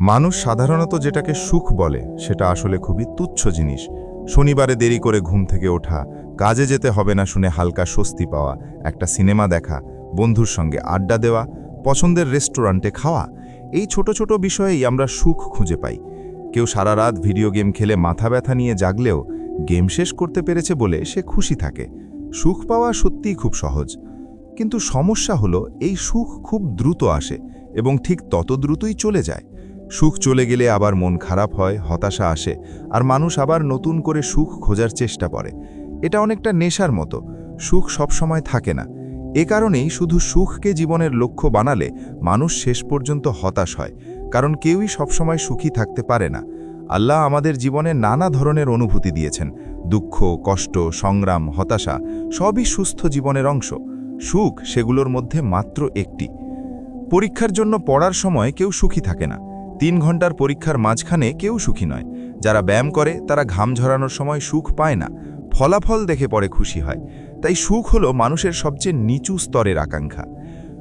মানুষ সাধারণত যেটাকে সুখ বলে, সেটা আসলে খুবই তুচ্ছ জিনিস। শনিবারে দেরি করে ঘুম থেকে ওঠা, কাজে যেতে হবে না শুনে হালকা স্বস্তি পাওয়া, একটা সিনেমা দেখা, বন্ধুর সঙ্গে আড্ডা দেওয়া, পছন্দের রেস্টুরেন্টে খাওয়া, এই ছোট ছোট বিষয়েই আমরা সুখ খুঁজে পাই। কেউ সারা রাত ভিডিও গেম খেলে মাথা ব্যথা নিয়ে জাগলেও গেম শেষ করতে পেরেছে বলে সে খুশি থাকে। সুখ পাওয়া সত্যিই খুব সহজ। কিন্তু সমস্যা হলো, এই সুখ খুব দ্রুত আসে এবং ঠিক তত দ্রুতই চলে যায়। সুখ চলে গেলে আবার মন খারাপ হয়, হতাশা আসে, আর মানুষ আবার নতুন করে সুখ খোঁজার চেষ্টা করে। এটা অনেকটা নেশার মতো, সুখ সবসময় থাকে না। এ কারণেই শুধু সুখকে জীবনের লক্ষ্য বানালে মানুষ শেষ পর্যন্ত হতাশ হয়, কারণ কেউই সবসময় সুখী থাকতে পারে না। আল্লাহ আমাদের জীবনে নানা ধরনের অনুভূতি দিয়েছেন, দুঃখ, কষ্ট, সংগ্রাম, হতাশা, সবই সুস্থ জীবনের অংশ। সুখ সেগুলোর মধ্যে মাত্র একটি। পরীক্ষার জন্য পড়ার সময় কেউ সুখী থাকে না। তিন ঘণ্টার পরীক্ষার মাঝখানে কেউ সুখী নয়। যারা ব্যায়াম করে, তারা ঘাম ঝরানোর সময় সুখ পায় না। ফলাফল দেখে পরে খুশি হয়। তাই সুখ হলো মানুষের সবচেয়ে নিচু স্তরের আকাঙ্ক্ষা।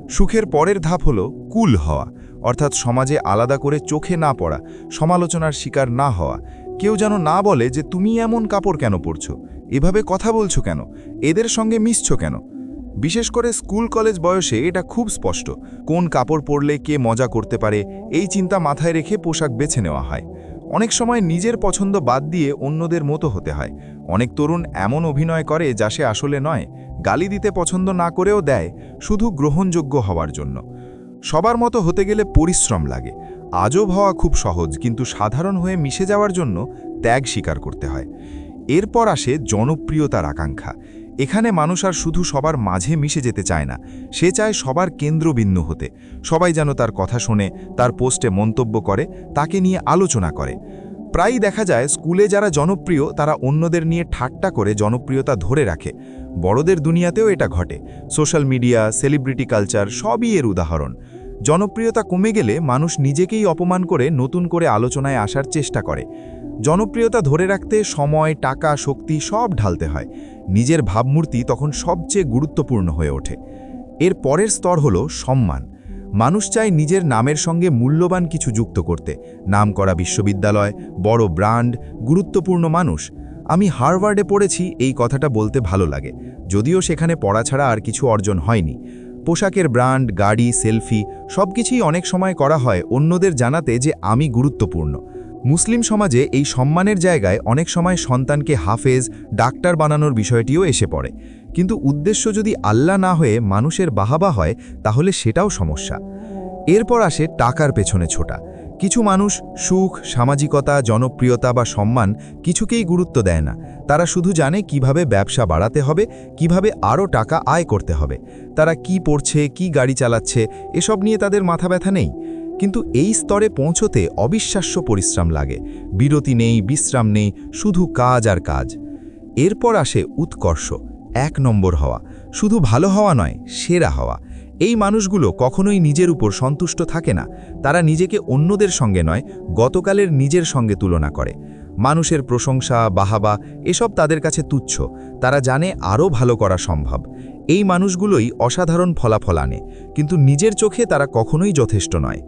সুখের পরের ধাপ হলো কুল হওয়া, অর্থাৎ সমাজে আলাদা করে চোখে না পড়া, সমালোচনার শিকার না হওয়া। কেউ যেন না বলে যে, তুমি এমন কাপড় কেন পরছো? এভাবে কথা বলছো কেন? এদের সঙ্গে মিশছো কেন? বিশেষ করে স্কুল কলেজ বয়সে এটা খুব স্পষ্ট। কোন কাপড় পরলে কে মজা করতে পারে, এই চিন্তা মাথায় রেখে পোশাক বেছে নেওয়া হয়। অনেক সময় নিজের পছন্দ বাদ দিয়ে অন্যদের মতো হতে হয়। অনেক তরুণ এমন অভিনয় করে যা সে আসলে নয়, গালি দিতে পছন্দ না করেও দেয়, শুধু গ্রহণযোগ্য হওয়ার জন্য। সবার মতো হতে গেলে পরিশ্রম লাগে। আজব হওয়া খুব সহজ, কিন্তু সাধারণ হয়ে মিশে যাওয়ার জন্য ত্যাগ স্বীকার করতে হয়। এরপর আসে জনপ্রিয়তার আকাঙ্ক্ষা। এখানে মানুষ আর শুধু সবার মাঝে মিশে যেতে চায় না, সে চায় সবার কেন্দ্রবিন্দু হতে। সবাই যেন তার কথা শোনে, তার পোস্টে মন্তব্য করে, তাকে নিয়ে আলোচনা করে। প্রায়ই দেখা যায়, স্কুলে যারা জনপ্রিয়, তারা অন্যদের নিয়ে ঠাট্টা করে জনপ্রিয়তা ধরে রাখে। বড়দের দুনিয়াতেও এটা ঘটে। সোশ্যাল মিডিয়া, সেলিব্রিটি কালচার, সবই এর উদাহরণ। জনপ্রিয়তা কমে গেলে মানুষ নিজেকেই অপমান করে নতুন করে আলোচনায় আসার চেষ্টা করে। জনপ্রিয়তা ধরে রাখতে সময়, টাকা, শক্তি সব ঢালতে হয়। নিজের ভাবমূর্তি তখন সবচেয়ে গুরুত্বপূর্ণ হয়ে ওঠে। এর পরের স্তর হল সম্মান। মানুষ চায় নিজের নামের সঙ্গে মূল্যবান কিছু যুক্ত করতে। নাম করা বিশ্ববিদ্যালয়, বড় ব্র্যান্ড, গুরুত্বপূর্ণ মানুষ। আমি হারভার্ডে পড়েছি, এই কথাটা বলতে ভালো লাগে। যদিও সেখানে পড়া ছাড়া আর কিছু অর্জন হয়নি। পোশাকের ব্র্যান্ড, গাড়ি, সেলফি সবকিছুই অনেক সময় করা হয় অন্যদের জানাতে যে আমি গুরুত্বপূর্ণ। মুসলিম সমাজে এই সম্মানের জায়গায় অনেক সময় সন্তানকে হাফেজ, ডাক্তার বানানোর বিষয়টিও এসে পড়ে। কিন্তু উদ্দেশ্য যদি আল্লাহ না হয়ে মানুষের বাহাবা হয়, তাহলে সেটাও সমস্যা। এরপর আসে টাকার পেছনে ছোটা। কিছু মানুষ সুখ, সামাজিকতা, জনপ্রিয়তা বা সম্মান কিছুকেই গুরুত্ব দেয় না। তারা শুধু জানে কীভাবে ব্যবসা বাড়াতে হবে, কীভাবে আরও টাকা আয় করতে হবে। তারা কি পড়ছে, কি গাড়ি চালাচ্ছে, এসব নিয়ে তাদের মাথা ব্যথা নেই। কিন্তু এই স্তরে পৌঁছতে অবিশ্বাস্য পরিশ্রম লাগে। বিরতি নেই, বিশ্রাম নেই, শুধু কাজ আর কাজ। এরপর আসে উৎকর্ষ, এক নম্বর হওয়া। শুধু ভালো হওয়া নয়, সেরা হওয়া। এই মানুষগুলো কখনোই নিজের উপর সন্তুষ্ট থাকে না। তারা নিজেকে অন্যদের সঙ্গে নয়, গতকালের নিজের সঙ্গে তুলনা করে। মানুষের প্রশংসা, বাহাবা, এসব তাদের কাছে তুচ্ছ। তারা জানে আরও ভালো করা সম্ভব। এই মানুষগুলোই অসাধারণ ফলাফল আনে। কিন্তু নিজের চোখে তারা কখনোই যথেষ্ট নয়।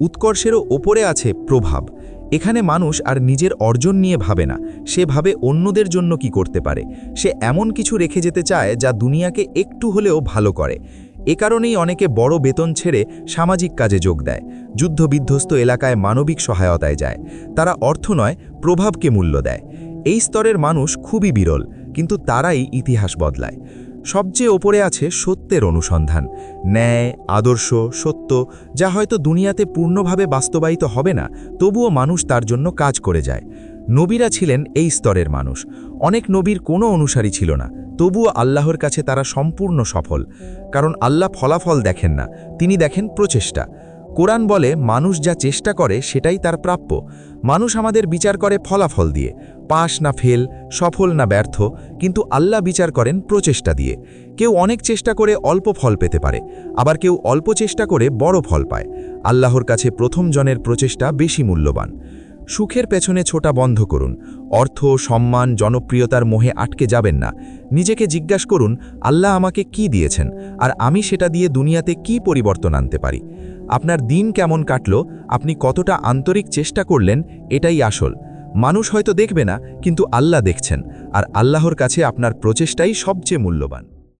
উৎকর্ষেরও ওপরে আছে প্রভাব। এখানে মানুষ আর নিজের অর্জন নিয়ে ভাবে না। সে ভাবে অন্যদের জন্য কি করতে পারে। সে এমন কিছু রেখে যেতে চায় যা দুনিয়াকে একটু হলেও ভালো করে। এ কারণেই অনেকে বড় বেতন ছেড়ে সামাজিক কাজে যোগ দেয়। যুদ্ধবিধ্বস্ত এলাকায় মানবিক সহায়তায় যায়। তারা অর্থ নয়, প্রভাবকে মূল্য দেয়। এই স্তরের মানুষ খুবই বিরল, কিন্তু তারাই ইতিহাস বদলায়। সবচেয়ে ওপরে আছে সত্যের অনুসন্ধান, ন্যায়, আদর্শ, সত্য, যা হয়তো দুনিয়াতে পূর্ণভাবে বাস্তবায়িত হবে না, তবুও মানুষ তার জন্য কাজ করে যায়। নবীরা ছিলেন এই স্তরের মানুষ। অনেক নবীর কোনো অনুসারী ছিল না, তবুও আল্লাহর কাছে তারা সম্পূর্ণ সফল। কারণ আল্লাহ ফলাফল দেখেন না, তিনি দেখেন প্রচেষ্টা। কোরআন বলে, মানুষ যা চেষ্টা করে সেটাই তার প্রাপ্য। মানুষ আমাদের বিচার করে ফলাফল দিয়ে। পাশ না ফেল, সফল না ব্যর্থ, কিন্তু আল্লাহ বিচার করেন প্রচেষ্টা দিয়ে। কেউ অনেক চেষ্টা করে অল্প ফল পেতে পারে, আবার কেউ অল্প চেষ্টা করে বড় ফল পায়। আল্লাহর কাছে প্রথম জনের প্রচেষ্টা বেশি মূল্যবান। সুখের পেছনে ছোটা বন্ধ করুন। অর্থ, সম্মান, জনপ্রিয়তার মোহে আটকে যাবেন না। নিজেকে জিজ্ঞাসা করুন, আল্লাহ আমাকে কি দিয়েছেন? আর আমি সেটা দিয়ে দুনিয়াতে কি পরিবর্তন আনতে পারি? আপনার দিন কেমন কাটল? আপনি কতটা আন্তরিক চেষ্টা করলেন? এটাই আসল। মানুষ হয়তো দেখবে না, কিন্তু আল্লাহ দেখছেন। আর আল্লাহর কাছে আপনার প্রচেষ্টাই সবচেয়ে মূল্যবান।